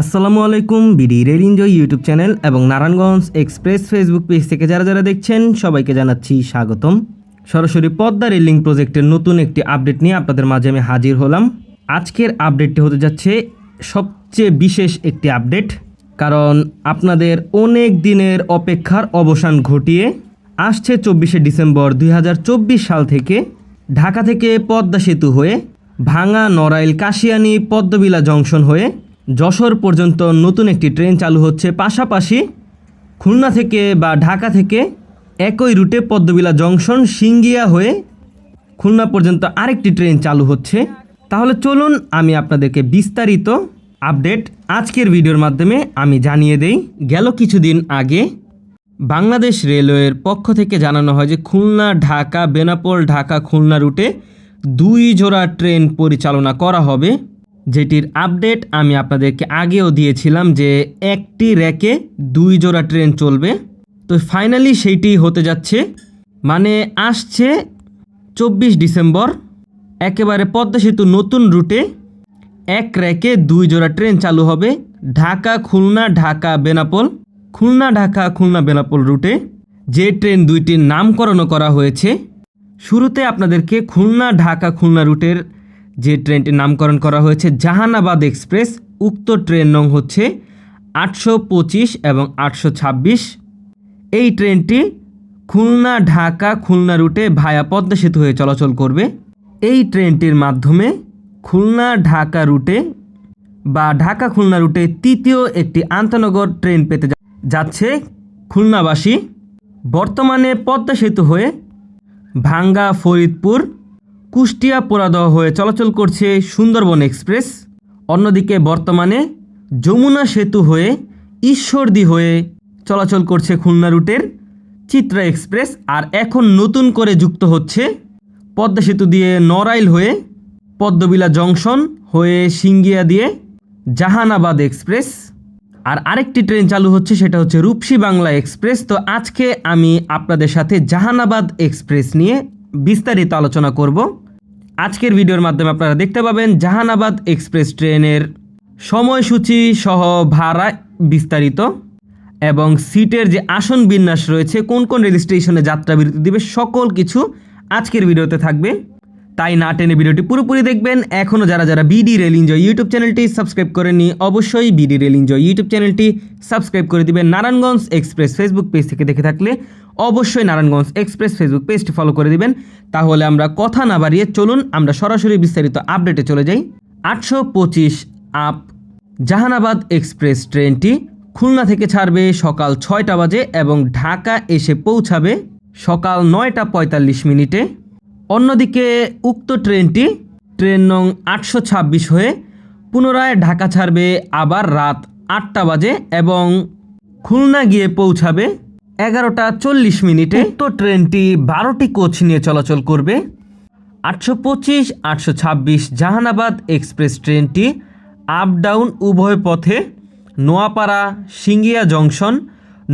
আসসালামু আলাইকুম BD rail enjoy YouTube channel এবং নারায়ণগঞ্জ এক্সপ্রেস ফেসবুক পেজ থেকে যারা যারা দেখছেন, সবাইকে জানাচ্ছি স্বাগতম। সরাসরি পদ্মা রেলিং প্রজেক্টের নতুন একটি আপডেট নিয়ে আপনাদের মাঝে আমি হাজির হলাম। আজকের আপডেটটি হতে যাচ্ছে সবচেয়ে বিশেষ একটি আপডেট, কারণ আপনাদের অনেক দিনের অপেক্ষার অবসান ঘটিয়ে আসছে চব্বিশে ডিসেম্বর দুই হাজার চব্বিশ সাল থেকে ঢাকা থেকে পদ্মা সেতু হয়ে ভাঙা নড়াইল কাশিয়ানি পদ্মবিলা জংশন হয়ে যশোর পর্যন্ত নতুন একটি ট্রেন চালু হচ্ছে। পাশাপাশি খুলনা থেকে বা ঢাকা থেকে একই রুটে পদ্মবিলা জংশন সিঙ্গিয়া হয়ে খুলনা পর্যন্ত আরেকটি ট্রেন চালু হচ্ছে। তাহলে চলুন আমি আপনাদেরকে বিস্তারিত আপডেট আজকের ভিডিওর মাধ্যমে আমি জানিয়ে দেই। গেল কিছুদিন আগে বাংলাদেশ রেলওয়ের পক্ষ থেকে জানানো হয় যে খুলনা, ঢাকা, বেনাপোল, ঢাকা, খুলনা রুটে দুই জোড়া ট্রেন পরিচালনা করা হবে। যেটির আপডেট আমি আপনাদেরকে আগেও দিয়েছিলাম যে একটি র্যাকে দুই জোড়া ট্রেন চলবে। তো ফাইনালি সেইটি হতে যাচ্ছে মানে আসছে চব্বিশ ডিসেম্বর, একেবারে পদ্মা সেতু নতুন রুটে এক র্যাকে দুই জোড়া ট্রেন চালু হবে ঢাকা খুলনা ঢাকা বেনাপোল, খুলনা ঢাকা খুলনা বেনাপোল রুটে। যে ট্রেন দুইটির নামকরণও করা হয়েছে, শুরুতে আপনাদেরকে খুলনা ঢাকা খুলনা রুটের যে ট্রেনটির নামকরণ করা হয়েছে জাহানাবাদ এক্সপ্রেস, উক্ত ট্রেন নং হচ্ছে আটশো পঁচিশ এবং আটশো ছাব্বিশ। এই ট্রেনটি খুলনা ঢাকা খুলনা রুটে ভায়া পদ্মা সেতু হয়ে চলাচল করবে। এই ট্রেনটির মাধ্যমে খুলনা ঢাকা রুটে বা ঢাকা খুলনা রুটে তৃতীয় একটি আন্তনগর ট্রেন পেতে যাচ্ছে খুলনাবাসী। বর্তমানে পদ্মা সেতু হয়ে ভাঙ্গা ফরিদপুর কুষ্টিয়া পোড়াদহ হয়ে চলাচল করছে সুন্দরবন এক্সপ্রেস। অন্যদিকে বর্তমানে যমুনা সেতু হয়ে ঈশ্বরদী হয়ে চলাচল করছে খুলনা রুটের চিত্রা এক্সপ্রেস আর এখন নতুন করে যুক্ত হচ্ছে পদ্মা সেতু দিয়ে নড়াইল হয়ে পদ্মবিলা জংশন হয়ে সিঙ্গিয়া দিয়ে জাহানাবাদ এক্সপ্রেস। আর আরেকটি ট্রেন চালু হচ্ছে, সেটা হচ্ছে রূপসী বাংলা এক্সপ্রেস। তো আজকে আমি আপনাদের সাথে জাহানাবাদ এক্সপ্রেস নিয়ে বিস্তারিত আলোচনা করব। আজকের ভিডিওর মাধ্যমে আপনারা দেখতে পাবেন জাহানাবাদ এক্সপ্রেস ট্রেনের সময়সূচি সহ ভাড়া বিস্তারিত এবং সিটের যে আসন বিন্যাস রয়েছে, কোন কোন রেল স্টেশনে যাত্রা বিরতি দিবে, সকল কিছু আজকের ভিডিওতে থাকবে। তাই না টেনে ভিডিওটি পুরোপুরি দেখবেন। এখনও যারা যারা বিডি রেল এনজয় ইউটিউব চ্যানেলটি সাবস্ক্রাইব করেননি, অবশ্যই বিডি রেল এনজয় ইউটিউব চ্যানেলটি সাবস্ক্রাইব করে দিবেন। নারায়ণগঞ্জ এক্সপ্রেস ফেসবুক পেজ থেকে দেখে থাকলে অবশ্যই নারায়ণগঞ্জ এক্সপ্রেস ফেসবুক পেজটি ফলো করে দিবেন। তাহলে আমরা কথা না বাড়িয়ে চলুন, আমরা সরাসরি বিস্তারিত আপডেটে চলে যাই। আটশো পঁচিশ আপ জাহানাবাদ এক্সপ্রেস ট্রেনটি খুলনা থেকে ছাড়বে সকাল ছয়টা বাজে এবং ঢাকা এসে পৌঁছাবে সকাল নয়টা পঁয়তাল্লিশ মিনিটে। অন্যদিকে উক্ত ট্রেনটি ট্রেন নং আটশো ছাব্বিশ হয়ে পুনরায় ঢাকা ছাড়বে আবার রাত আটটা বাজে এবং খুলনা গিয়ে পৌঁছাবে এগারোটা চল্লিশ মিনিটে উক্ত ট্রেনটি বারোটি কোচ নিয়ে চলাচল করবে। আটশো পঁচিশ আটশো ছাব্বিশ জাহানাবাদ এক্সপ্রেস ট্রেনটি আপ ডাউন উভয় পথে Noapara Singia junction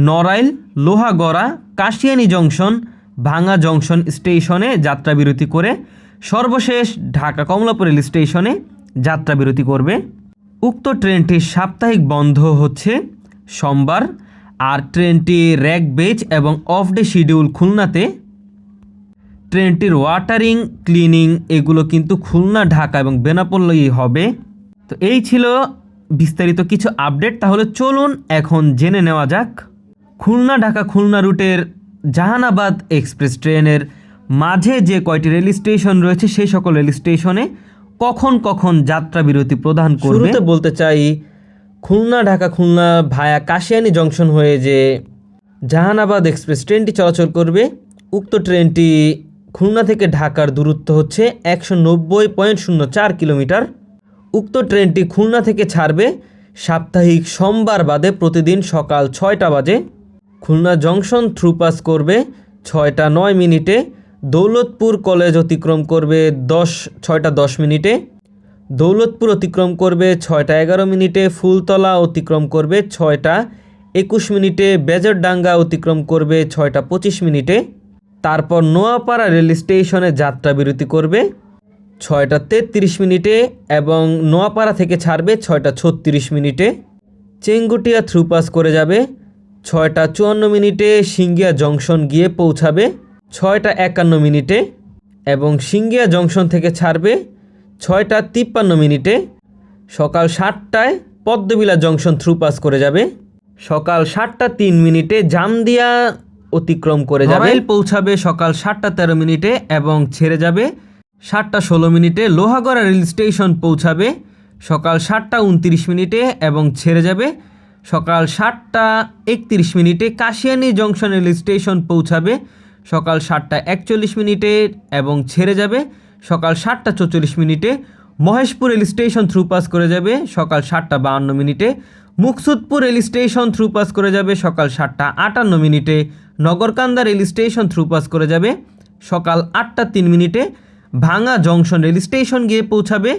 Narail Lohagara Kashiani junction Bhanga junction স্টেশনে যাত্রা বিরতি করে সর্বশেষ ঢাকা কমলাপুর রেল স্টেশনে যাত্রা বিরতি করবে। উক্ত ট্রেনটির সাপ্তাহিক বন্ধ হচ্ছে সোমবার। আর ট্রেনটি র্যাক বেচ এবং অফ ডে শিডিউল খুলনাতে। ট্রেনটির ওয়াটারিং, ক্লিনিং এগুলো কিন্তু খুলনা, ঢাকা এবং বেনাপোল্লই হবে। তো এই ছিল বিস্তারিত কিছু আপডেট। তাহলে চলুন এখন জেনে নেওয়া যাক। খুলনা, ঢাকা, খুলনা রুটের জাহানাবাদ এক্সপ্রেস ট্রেনের মাঝে যে কয়টি রেল স্টেশন রয়েছে, সেই সকল রেল স্টেশনে কখন কখন যাত্রা বিরতি প্রদান করবে? বলতে চাই খুলনা, ঢাকা, খুলনা ভায়া কাশিয়ানি জংশন হয়ে যে জাহানাবাদ এক্সপ্রেস ট্রেনটি চলাচল করবে, উক্ত ট্রেনটি খুলনা থেকে ঢাকার দূরত্ব হচ্ছে একশো নব্বই পয়েন্ট শূন্য চার কিলোমিটার। উক্ত ট্রেনটি খুলনা থেকে ছাড়বে সাপ্তাহিক সোমবার বাদে প্রতিদিন সকাল ছয়টা বাজে। খুলনা জংশন থ্রুপাস করবে ছয়টা নয় মিনিটে। দৌলতপুর কলেজ অতিক্রম করবে দশ, ছয়টা দশ মিনিটে। দৌলতপুর অতিক্রম করবে ছয়টা এগারো মিনিটে, ফুলতলা অতিক্রম করবে ছয়টা একুশ মিনিটে, বেজরডাঙ্গা অতিক্রম করবে ছয়টা পঁচিশ মিনিটে। তারপর নোয়াপাড়া রেল স্টেশনে যাত্রা বিরতি করবে ছয়টা তেত্রিশ মিনিটে এবং নোয়াপাড়া থেকে ছাড়বে ছয়টা ছত্রিশ মিনিটে। চেঙ্গুটিয়া থ্রুপাস করে যাবে ছয়টা চুয়ান্ন মিনিটে, সিঙ্গিয়া জংশন গিয়ে পৌঁছাবে ছয়টা একান্ন মিনিটে এবং সিঙ্গিয়া জংশন থেকে ছাড়বে ছয়টা তিপ্পান্ন মিনিটে সকাল সাতটায় পদ্মবিলা জংশন থ্রুপাস করে যাবে। সকাল সাতটা তিন মিনিটে জামদিয়া অতিক্রম করে যাবে। নড়াইল পৌঁছাবে সকাল সাতটা তেরো মিনিটে এবং ছেড়ে যাবে সাতটা ষোলো মিনিটে লোহাগড়া রেল স্টেশন পৌঁছাবে। সকাল সাতটা উনত্রিশ মিনিটে এবং ছেড়ে যাবে। সকাল সাতটা একত্রিশ মিনিটে কাশিয়ানি জংশন রেল স্টেশন পৌঁছাবে। সকাল সাতটা একচল্লিশ মিনিটে এবং ছেড়ে যাবে। সকাল সাতটা চৌচল্লিশ মিনিটে মহেশপুর রেল স্টেশন থ্রুপাস করে যাবে সকাল সাতটা বাহান্ন মিনিটে। মুকসুদপুর রেল স্টেশন থ্রুপাস করে যাবে সকাল সাতটা আটান্ন মিনিটে। নগরকান্দা রেল স্টেশন থ্রুপাস করে যাবে সকাল আটটা তিন মিনিটে। ভাঙা জংশন রেল স্টেশন গিয়ে পৌঁছাবে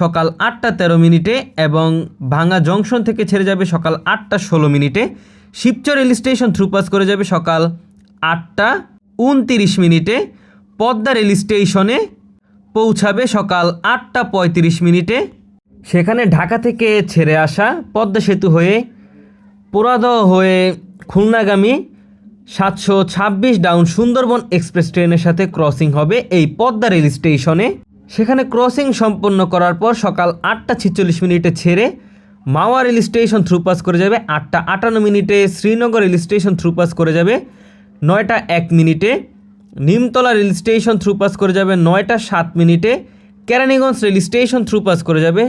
সকাল আটটা তেরো মিনিটে এবং ভাঙা জংশন থেকে ছেড়ে যাবে সকাল আটটা ষোলো মিনিটে। শিবচর রেল স্টেশন থ্রুপাস করে যাবে সকাল আটটা উনতিরিশ মিনিটে। পদ্মা রেল স্টেশনে পৌঁছাবে সকাল আটটা পঁয়ত্রিশ মিনিটে। সেখানে ঢাকা থেকে ছেড়ে আসা পদ্মা সেতু হয়ে পোড়াদহ হয়ে খুলনাগামী সাতশো ছাব্বিশ ডাউন সুন্দরবন এক্সপ্রেস ট্রেনের সাথে ক্রসিং হবে এই পদ্মা রেল স্টেশনে। সেখানে ক্রসিং সম্পন্ন করার পর সকাল আটটা ছিচল্লিশ মিনিটে ছেড়ে মাওয়া রেল স্টেশন থ্রুপাস করে যাবে। আটটা আটান্ন মিনিটে শ্রীনগর রেল স্টেশন থ্রুপাস করে যাবে। নয়টা এক মিনিটে নিমতলা রেল স্টেশন থ্রুপাস করে যাবে নয়টা সাত মিনিটে। কেরানীগঞ্জ রেল স্টেশন থ্রুপাস করে যাবে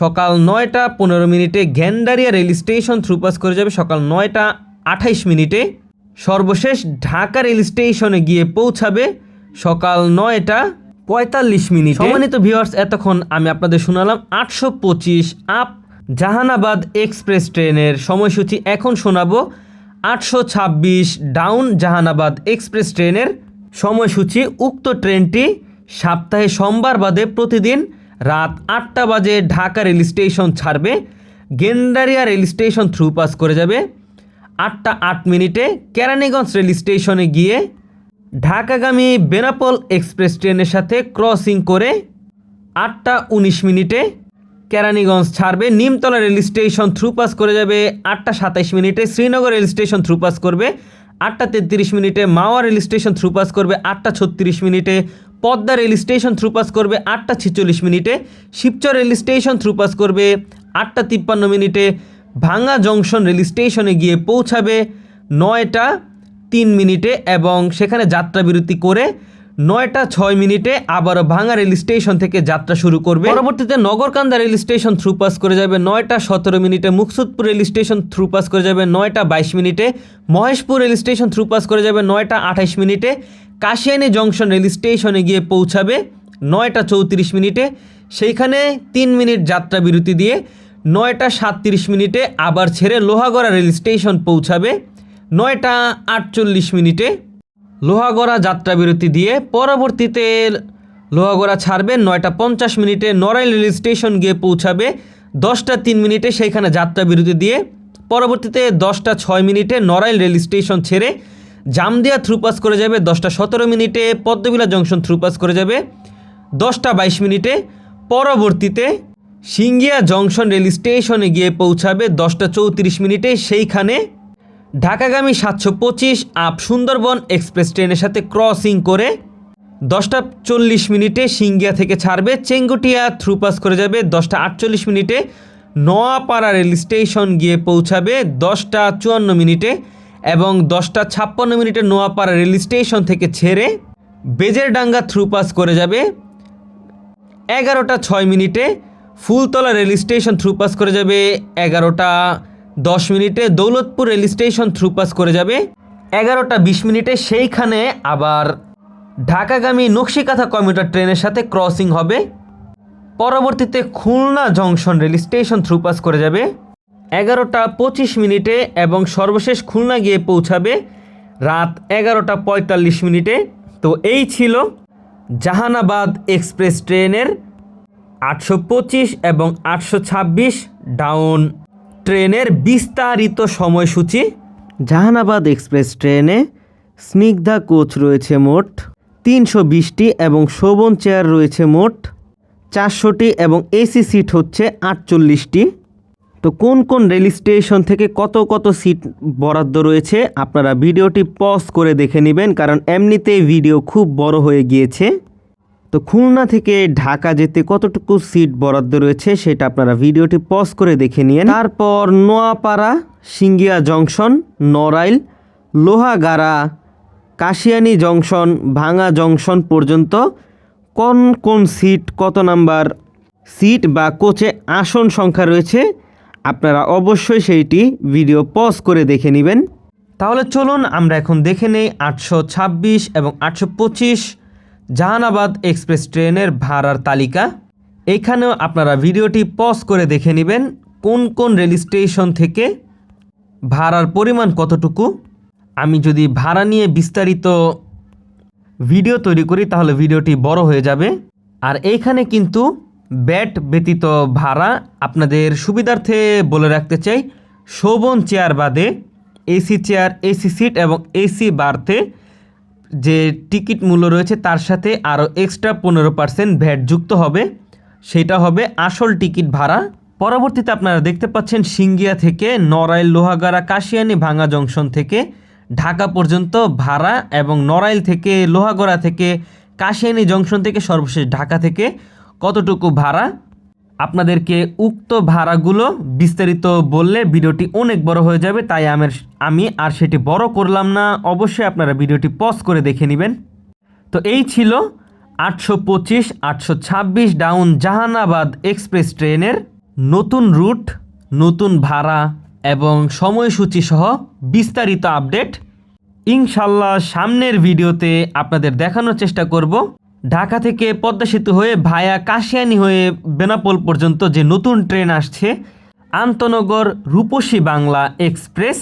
সকাল নয়টা পনেরো মিনিটে। গ্যান্ডারিয়া রেল স্টেশন থ্রুপাস করে যাবে সকাল নয়টা আঠাইশ মিনিটে। সর্বশেষ ঢাকা রেল স্টেশনে গিয়ে পৌঁছাবে সকাল নয়টা পঁয়তাল্লিশ মিনিট। সম্মানিত ভিউয়ার্স, এতক্ষণ আমি আপনাদের শোনালাম আটশো পঁচিশ আপ জাহানাবাদ এক্সপ্রেস ট্রেনের সময়সূচি। এখন শোনাবো আটশো ছাব্বিশ ডাউন জাহানাবাদ এক্সপ্রেস ট্রেনের সময়সূচি উক্ত ট্রেনটি সপ্তাহে সোমবার বাদে প্রতিদিন রাত আটটা বাজে ঢাকা রেল স্টেশন ছাড়বে। Gandaria rail station through pass করে যাবে। আটটা আট মিনিটে কেরানীগঞ্জ রেল স্টেশনে গিয়ে ঢাকাগামী বেনাপোল এক্সপ্রেস ট্রেনের সাথে ক্রসিং করে আটটা উনিশ মিনিটে কেরানীগঞ্জ ছাড়বে। Nimtala rail station through pass করে যাবে। আটটা সাতাইশ মিনিটে Sreenagar rail station through pass করবে। আটটা তেত্রিশ মিনিটে মাওয়া রেল স্টেশন থ্রুপাস করবে, আটটা ছত্রিশ মিনিটে পদ্মা রেল স্টেশন থ্রুপাস করবে, আটটা ছেচল্লিশ মিনিটে শিবচর রেল স্টেশন থ্রুপাস করবে, আটটা তিপ্পান্ন মিনিটে ভাঙ্গা জংশন রেল স্টেশনে গিয়ে পৌঁছাবে, নয়টা তিন মিনিটে এবং সেখানে যাত্রাবিরতি করে নয়টা ছয় মিনিটে আবারও ভাঙা রেল স্টেশন থেকে যাত্রা শুরু করবে। পরবর্তীতে Nagarkanda rail station through pass করে যাবে নয়টা সতেরো মিনিটে, Muksudpur rail station through pass করে যাবে নয়টা বাইশ মিনিটে, Maheshpur rail station through pass করে যাবে নয়টা আঠাইশ মিনিটে, কাশিয়ানি জংশন রেল স্টেশনে গিয়ে পৌঁছাবে নয়টা চৌত্রিশ মিনিটে। সেইখানে তিন মিনিট যাত্রা বিরতি দিয়ে নয়টা সাতত্রিশ মিনিটে আবার ছেড়ে লোহাগড়া রেল স্টেশন পৌঁছাবে নয়টা আটচল্লিশ মিনিটে। লোহাগড়া যাত্রা বিরতি দিয়ে পরবর্তীতে লোহাগড়া ছাড়বে নয়টা পঞ্চাশ মিনিটে নড়াইল রেল স্টেশন গিয়ে পৌঁছাবে দশটা তিন মিনিটে সেইখানে যাত্রা বিরতি দিয়ে পরবর্তীতে দশটা ছয় মিনিটে নড়াইল রেল স্টেশন ছেড়ে জামদিয়া থ্রুপাস করে যাবে, দশটা সতেরো মিনিটে পদ্মবিলা জংশন থ্রুপাস করে যাবে, দশটা বাইশ মিনিটে পরবর্তীতে সিঙ্গিয়া জংশন রেল স্টেশনে গিয়ে পৌঁছাবে, দশটা চৌত্রিশ মিনিটে সেইখানে ঢাকাগামী সাতশো পঁচিশ আপ সুন্দরবন এক্সপ্রেস ট্রেনের সাথে ক্রসিং করে দশটা চল্লিশ মিনিটে সিঙ্গিয়া থেকে ছাড়বে চেঙ্গুটিয়া, থ্রুপাস করে যাবে দশটা আটচল্লিশ মিনিটে। নোয়াপাড়া রেল স্টেশন গিয়ে পৌঁছাবে দশটা চুয়ান্ন মিনিটে এবং দশটা ছাপ্পান্ন মিনিটে নোয়াপাড়া রেল স্টেশন থেকে ছেড়ে বেজেরডাঙ্গা থ্রুপাস করে যাবে এগারোটা ছয় মিনিটে। ফুলতলা রেল স্টেশন থ্রুপাস করে যাবে এগারোটা দশ মিনিটে দৌলতপুর রেল স্টেশন থ্রুপাস করে যাবে, এগারোটা বিশ মিনিটে সেইখানে আবার ঢাকাগামী নকশিকাথা কমিউটার ট্রেনের সাথে ক্রসিং হবে। পরবর্তীতে Khulna junction rail station through pass করে যাবে, এগারোটা পঁচিশ মিনিটে এবং সর্বশেষ খুলনা গিয়ে পৌঁছাবে রাত এগারোটা পঁয়তাল্লিশ মিনিটে। তো এই ছিল জাহানাবাদ এক্সপ্রেস ট্রেনের আটশো পঁচিশ এবং আটশো ছাব্বিশ ডাউন ট্রেনের বিস্তারিত সময়সূচি? জাহানাবাদ এক্সপ্রেস ট্রেনে স্নিগ্ধা কোচ রয়েছে মোট তিনশো বিশটি এবং শোভন চেয়ার রয়েছে মোট চারশোটি এবং এসি সিট হচ্ছে আটচল্লিশটি। তো কোন কোন রেল স্টেশন থেকে কত কত সিট বরাদ্দ রয়েছে? আপনারা ভিডিওটি পজ করে দেখে নেবেন, কারণ এমনিতেই ভিডিও খুব বড় হয়ে গিয়েছে। তো খুলনা থেকে ঢাকা যেতে কতটুকু সিট বরাদ্দ রয়েছে সেটা আপনারা ভিডিওটি পজ করে দেখে নিন। তারপর Noapara, Singia junction, Narail, Lohagara, Kashiani junction Bhanga junction পর্যন্ত কোন কোন সিট, কত নাম্বার সিট বা কোচে আসন সংখ্যা রয়েছে আপনারা অবশ্যই সেইটি ভিডিও পজ করে দেখে নেবেন। তাহলে চলুন আমরা এখন দেখে নেই আটশো ছাব্বিশ এবং আটশো পঁচিশ জাহানাবাদ এক্সপ্রেস ট্রেনের ভাড়ার তালিকা। এখানেও আপনারা ভিডিওটি পজ করে দেখে নেবেন কোন কোন রেল স্টেশন থেকে ভাড়ার পরিমাণ কতটুকু। আমি যদি ভাড়া নিয়ে বিস্তারিত ভিডিও তৈরি করি তাহলে ভিডিওটি বড় হয়ে যাবে। আর এইখানে কিন্তু ব্যাট ব্যতীত ভাড়া আপনাদের সুবিধার্থে বলে রাখতে চাই, শোভন চেয়ার বাদে এসি চেয়ার, এসি সিট এবং এসি বার্থে যে টিকিট মূল্য রয়েছে তার সাথে আরও এক্সট্রা পনেরো পার্সেন্ট ভ্যাট যুক্ত হবে। সেটা হবে আসল টিকিট ভাড়া। পরবর্তীতে আপনারা দেখতে পাচ্ছেন সিঙ্গিয়া থেকে নড়াইল, লোহাগাড়া, কাশিয়ানি ভাঙা জংশন থেকে ঢাকা পর্যন্ত ভাড়া এবং নড়াইল থেকে লোহাগড়া থেকে কাশিয়ানি জংশন থেকে সর্বশেষ ঢাকা থেকে কতটুকু ভাড়া? আপনাদেরকে উক্ত ভাড়াগুলো বিস্তারিত বললে ভিডিওটি অনেক বড় হয়ে যাবে, তাই আমার আমি আর সেটি বড় করলাম না। অবশ্যই আপনারা ভিডিওটি পজ করে দেখে নেবেন। তো এই ছিল আটশো পঁচিশ, আটশো ছাব্বিশ ডাউন জাহানাবাদ এক্সপ্রেস ট্রেনের নতুন রুট, নতুন ভাড়া এবং সময়সূচি সহ বিস্তারিত আপডেট। ইনশাল্লাহ সামনের ভিডিওতে আপনাদের দেখানোর চেষ্টা করব। ঢাকা থেকে পদ্মা সেতু হয়ে ভায়া কাশিয়ানি হয়ে বেনাপোল পর্যন্ত যে নতুন ট্রেন আসছে, আন্তনগর রূপসী বাংলা এক্সপ্রেস,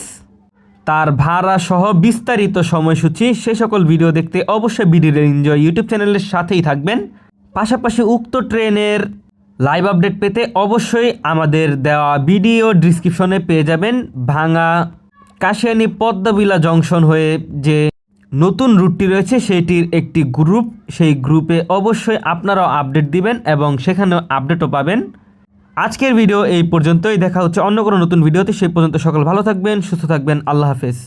তার ভাড়া সহ বিস্তারিত সময়সূচি, সে সকল ভিডিও দেখতে অবশ্যই ভিডিও এনজয় ইউটিউব চ্যানেলের সাথেই থাকবেন। পাশাপাশি উক্ত ট্রেনের লাইভ আপডেট পেতে অবশ্যই আমাদের দেওয়া ভিডিও ডিসক্রিপশনে পেয়ে যাবেন। ভাঙা কাশিয়ানি পদ্মবিলা জংশন হয়ে যে নতুন রুটটি রয়েছে সেটির একটি গ্রুপ। সেই গ্রুপে অবশ্যই আপনারাও আপডেট দিবেন এবং সেখানেও আপডেটও পাবেন। আজকের ভিডিও এই পর্যন্তই। দেখা হচ্ছে অন্য কোনো নতুন ভিডিওতে। সেই পর্যন্ত সকল ভালো থাকবেন, সুস্থ থাকবেন। আল্লাহ হাফেজ।